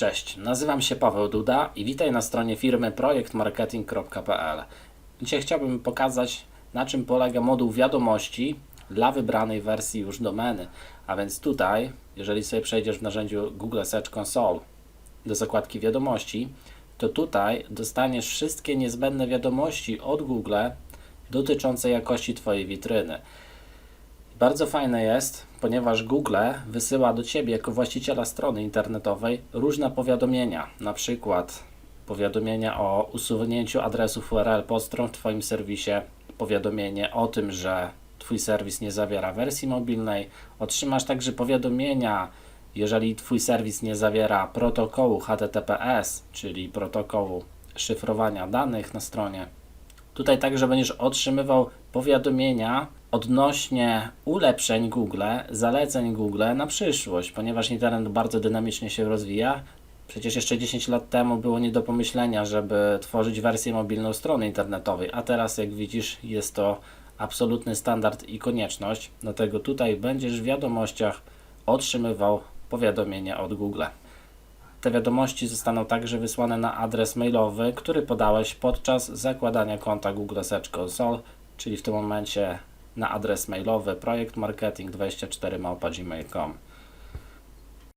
Cześć, nazywam się Paweł Duda i witaj na stronie firmy projektmarketing.pl. Dzisiaj chciałbym pokazać, na czym polega moduł wiadomości dla wybranej wersji już domeny. A więc tutaj, jeżeli sobie przejdziesz w narzędziu Google Search Console do zakładki wiadomości, to tutaj dostaniesz wszystkie niezbędne wiadomości od Google dotyczące jakości Twojej witryny. Bardzo fajne jest, ponieważ Google wysyła do Ciebie jako właściciela strony internetowej różne powiadomienia, na przykład powiadomienia o usunięciu adresów URL podstron w Twoim serwisie, powiadomienie o tym, że Twój serwis nie zawiera wersji mobilnej. Otrzymasz także powiadomienia, jeżeli Twój serwis nie zawiera protokołu HTTPS, czyli protokołu szyfrowania danych na stronie. Tutaj także będziesz otrzymywał powiadomienia odnośnie ulepszeń Google, zaleceń Google na przyszłość, ponieważ internet bardzo dynamicznie się rozwija. Przecież jeszcze 10 lat temu było nie do pomyślenia, żeby tworzyć wersję mobilną strony internetowej, a teraz, jak widzisz, jest to absolutny standard i konieczność. Dlatego tutaj będziesz w wiadomościach otrzymywał powiadomienia od Google. Te wiadomości zostaną także wysłane na adres mailowy, który podałeś podczas zakładania konta Google Search Console, czyli w tym momencie na adres mailowy projektmarketing24.gmail.com.